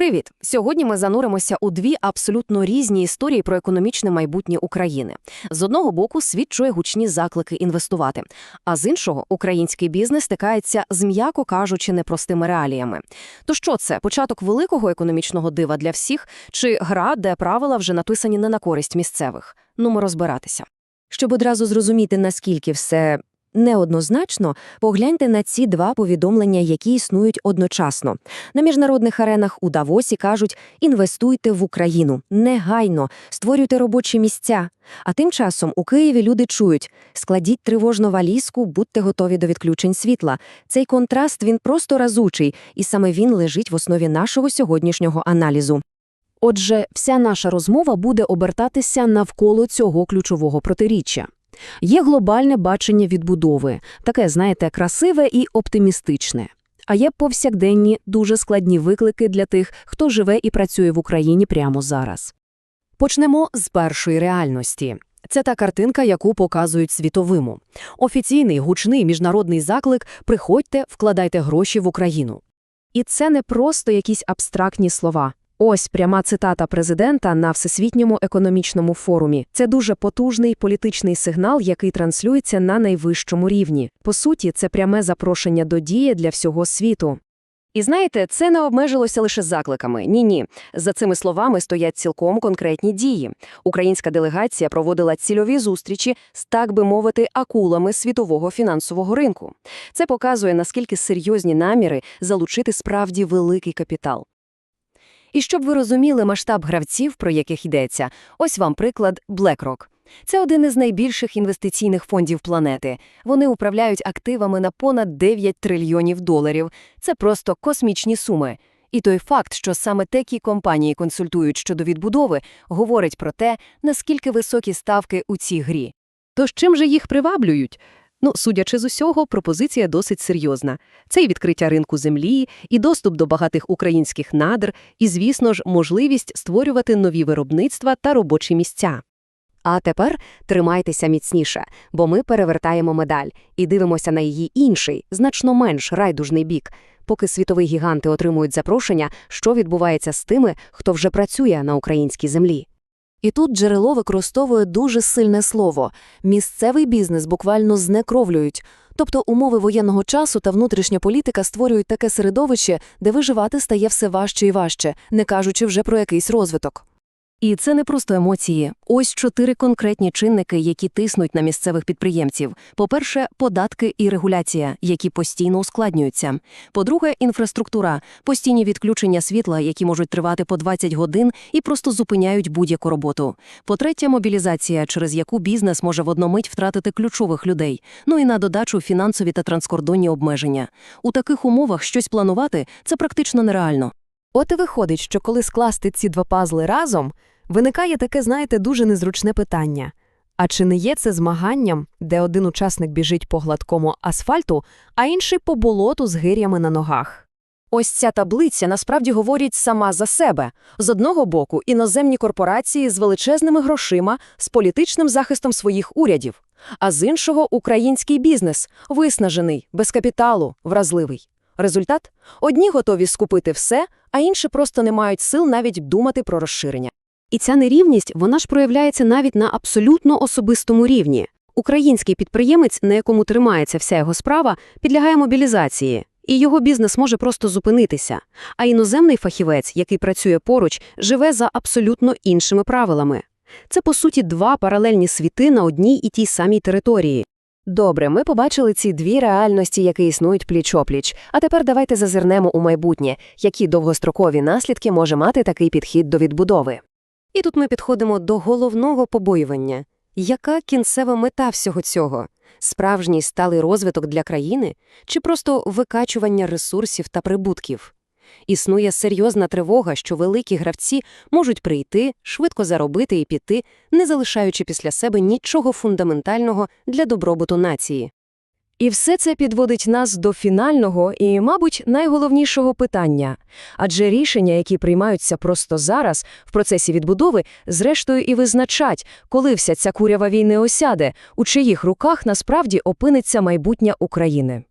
Привіт! Сьогодні ми зануримося у дві абсолютно різні історії про економічне майбутнє України. З одного боку, світ чує гучні заклики інвестувати, а з іншого, український бізнес стикається з, м'яко кажучи, непростими реаліями. То що це початок великого економічного дива для всіх, чи гра, де правила вже написані не на користь місцевих? Ну, ми розбиратися. Щоб одразу зрозуміти, наскільки все неоднозначно, погляньте на ці два повідомлення, які існують одночасно. На міжнародних аренах у Давосі кажуть «інвестуйте в Україну, негайно, створюйте робочі місця». А тим часом у Києві люди чують «складіть тривожну валізку, будьте готові до відключень світла». Цей контраст, він просто разучий, і саме він лежить в основі нашого сьогоднішнього аналізу. Отже, вся наша розмова буде обертатися навколо цього ключового протиріччя. Є глобальне бачення відбудови, таке, знаєте, красиве і оптимістичне. А є повсякденні, дуже складні виклики для тих, хто живе і працює в Україні прямо зараз. Почнемо з першої реальності. Це та картинка, яку показують світовиму. Офіційний гучний міжнародний заклик «Приходьте, вкладайте гроші в Україну». І це не просто якісь абстрактні слова. Ось пряма цитата президента на Всесвітньому економічному форумі. Це дуже потужний політичний сигнал, який транслюється на найвищому рівні. По суті, це пряме запрошення до дії для всього світу. І знаєте, це не обмежилося лише закликами. Ні-ні. За цими словами стоять цілком конкретні дії. Українська делегація проводила цільові зустрічі з, так би мовити, акулами світового фінансового ринку. Це показує, наскільки серйозні наміри залучити справді великий капітал. І щоб ви розуміли масштаб гравців, про яких йдеться, ось вам приклад BlackRock. Це один із найбільших інвестиційних фондів планети. Вони управляють активами на понад 9 трильйонів доларів. Це просто космічні суми. І той факт, що саме такі компанії консультують щодо відбудови, говорить про те, наскільки високі ставки у цій грі. Тож чим же їх приваблюють? Ну, судячи з усього, пропозиція досить серйозна. Це і відкриття ринку землі, і доступ до багатих українських надр, і, звісно ж, можливість створювати нові виробництва та робочі місця. А тепер тримайтеся міцніше, бо ми перевертаємо медаль і дивимося на її інший, значно менш райдужний бік. Поки світові гіганти отримують запрошення, що відбувається з тими, хто вже працює на українській землі. І тут джерело використовує дуже сильне слово. Місцевий бізнес буквально знекровлюють. Тобто умови воєнного часу та внутрішня політика створюють таке середовище, де виживати стає все важче і важче, не кажучи вже про якийсь розвиток. І це не просто емоції. Ось чотири конкретні чинники, які тиснуть на місцевих підприємців. По-перше, податки і регуляція, які постійно ускладнюються. По-друге, інфраструктура, постійні відключення світла, які можуть тривати по 20 годин і просто зупиняють будь-яку роботу. По-третє, мобілізація, через яку бізнес може в одномить втратити ключових людей. Ну і на додачу фінансові та транскордонні обмеження. У таких умовах щось планувати це практично нереально. От і виходить, що коли скласти ці два пазли разом, виникає таке, знаєте, дуже незручне питання. А чи не є це змаганням, де один учасник біжить по гладкому асфальту, а інший по болоту з гирями на ногах? Ось ця таблиця насправді говорить сама за себе. З одного боку, іноземні корпорації з величезними грошима, з політичним захистом своїх урядів, а з іншого український бізнес, виснажений, без капіталу, вразливий. Результат одні готові скупити все, а інші просто не мають сил навіть думати про розширення. І ця нерівність вона ж проявляється навіть на абсолютно особистому рівні. Український підприємець, на якому тримається вся його справа, підлягає мобілізації, і його бізнес може просто зупинитися. А іноземний фахівець, який працює поруч, живе за абсолютно іншими правилами. Це, по суті, два паралельні світи на одній і тій самій території. Добре, ми побачили ці дві реальності, які існують пліч-опліч. А тепер давайте зазирнемо у майбутнє, які довгострокові наслідки може мати такий підхід до відбудови. І тут ми підходимо до головного побоювання. Яка кінцева мета всього цього? Справжній сталий розвиток для країни чи просто викачування ресурсів та прибутків? Існує серйозна тривога, що великі гравці можуть прийти, швидко заробити і піти, не залишаючи після себе нічого фундаментального для добробуту нації. І все це підводить нас до фінального і, мабуть, найголовнішого питання. Адже рішення, які приймаються просто зараз, в процесі відбудови, зрештою і визначать, коли вся ця курява війни осяде, у чиїх руках насправді опиниться майбутнє України.